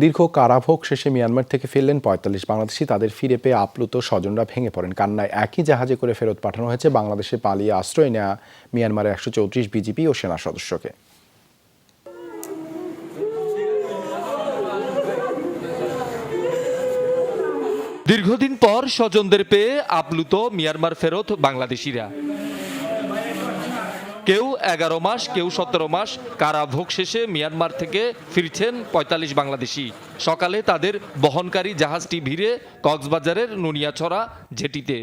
দীর্ঘ কারাভোগ শেষে মিয়ানমার থেকে ফিরলেন পঁয়তাল্লিশ বাংলাদেশি। তাদের ফিরে পেয়ে আপ্লুত স্বজনরা ভেঙে পড়েন। কান্নায় একই জাহাজে করে ফেরত পাঠানো হয়েছে বাংলাদেশে পালিয়ে আশ্রয় নেওয়া মিয়ানমারের একশো চৌত্রিশ বিজিপি ও সেনা সদস্যকে। দীর্ঘদিন পর স্বজনদের পেয়ে আপ্লুত মিয়ানমার ফেরত বাংলাদেশিরা। কেউ এগারো মাস কেউ সতেরো মাস কারাভোগ শেষে মিয়ানমার থেকে ফিরছেন পঁয়তাল্লিশ বাংলাদেশি। সকালে তাদের বহনকারী জাহাজটি ভিড়ে কক্সবাজারের নুনিয়াছড়া জেটিতে।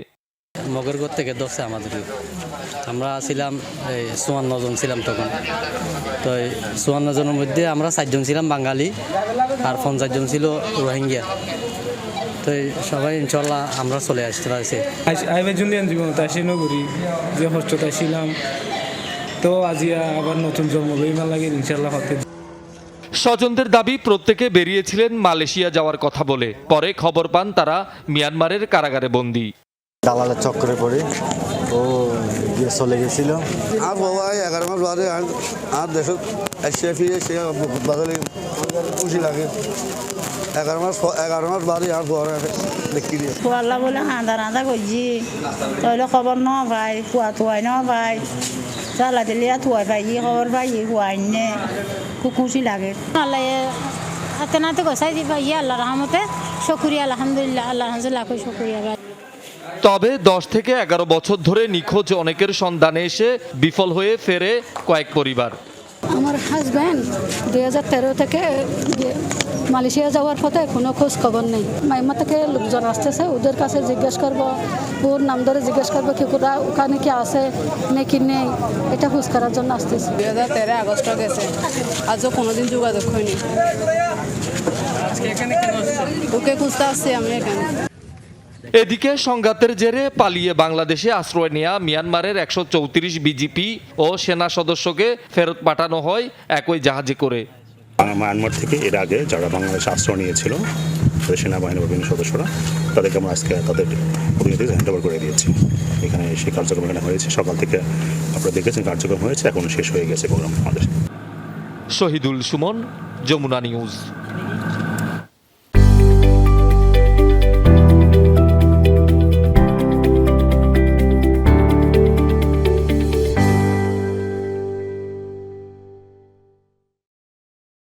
মগরগড় থেকে ধরছে আমাদের আমরা ছিলাম এই চুয়ান্ন জন ছিলাম তখন। তো এই চুয়ান্ন জনের মধ্যে আমরা চারজন ছিলাম বাঙালি আর পঞ্চাশ জন ছিল রোহিঙ্গিয়া তো এই সবাই ইনশাল্লাহ আমরা চলে আসতে পারছি। আইবার জন্য জীবন তাই নগরী যে হস্ততায় ছিলাম তো আজিয়া আবার নতুন জন্মভূমি লাগে ইনশাল্লাহ হতে স্বজনদের দাবি প্রত্যেকে বেরিয়েছিলেন মালয়েশিয়া যাওয়ার কথা বলে। পরে খবর পান তারা মিয়ানমারের কারাগারে বন্দী। দালালের চক্করে পড়ে। ও গিয়ে চলে গেছিল। আর বাবা এগারো মাস বাদে আর আর দেশত এসে ফিরে সে বাদলে খুশি লাগে। এগারো মাস এগারো মাস বাদে আর বড় দেখি দিয়ে খোয়াল্লা বলে আধা আধা করছি তাহলে খবর ন ভাই খুয়া থুয়াই ন ভাই। চালা দিলে থুয়াই পাই খবর পাই খুয়াই নে খুব খুশি লাগে আল্লাহ হাতে নাতে গোসাই দিবা ইয়ে আল্লাহ রহমতে শুক্রিয়া আলহামদুলিল্লাহ আল্লাহ হামদুলিল্লাহ শুক্রিয়া তবে দশ থেকে এগারো বছর ধরে নিখোঁজ অনেকের সন্ধানে এসে বিফল হয়ে ফেরে কয়েক পরিবার। আমার হাজব্যান্ড দুই হাজার তেরো থেকে মালয়েশিয়া যাওয়ার পথে কোনো খোঁজ খবর নেই। মাইমা থেকে লোকজন আসতেছে ওদের কাছে জিজ্ঞেস করব ওর নাম ধরে জিজ্ঞেস করব কি ওরা ওখানে কি আছে নাকি নেই এটা খোঁজ করার জন্য আসতেছে। দুই হাজার তেরো আগস্ট গেছে আজও কোনোদিন যোগাযোগ হয়নি। ওকে খুঁজতে আসছি আমি এখানে। এদিকে সংঘাতের জেরে পালিয়ে বাংলাদেশে আশ্রয় নেয়া মিয়ানমারের একশো চৌত্রিশ বিজিপি ও সেনা সদস্যকে ফেরত পাঠানো হয় একই জাহাজে করে। মায়ানমার থেকে এর আগে যারা বাংলাদেশে আশ্রয় নিয়েছিল, তাদের বিভিন্ন সদস্যরা, তাদেরকে আমরা আজকে তাদের প্রতিনিধি হ্যান্ড ওভার করে দিয়েছি। এখানে সেই কার্যক্রম এখানে হয়েছে। সকাল থেকে আপনারা দেখেছেন কার্যক্রম হয়েছে, এখন শেষ হয়ে গেছে প্রোগ্রাম আমাদের। শহীদুল সুমন, যমুনা নিউজ।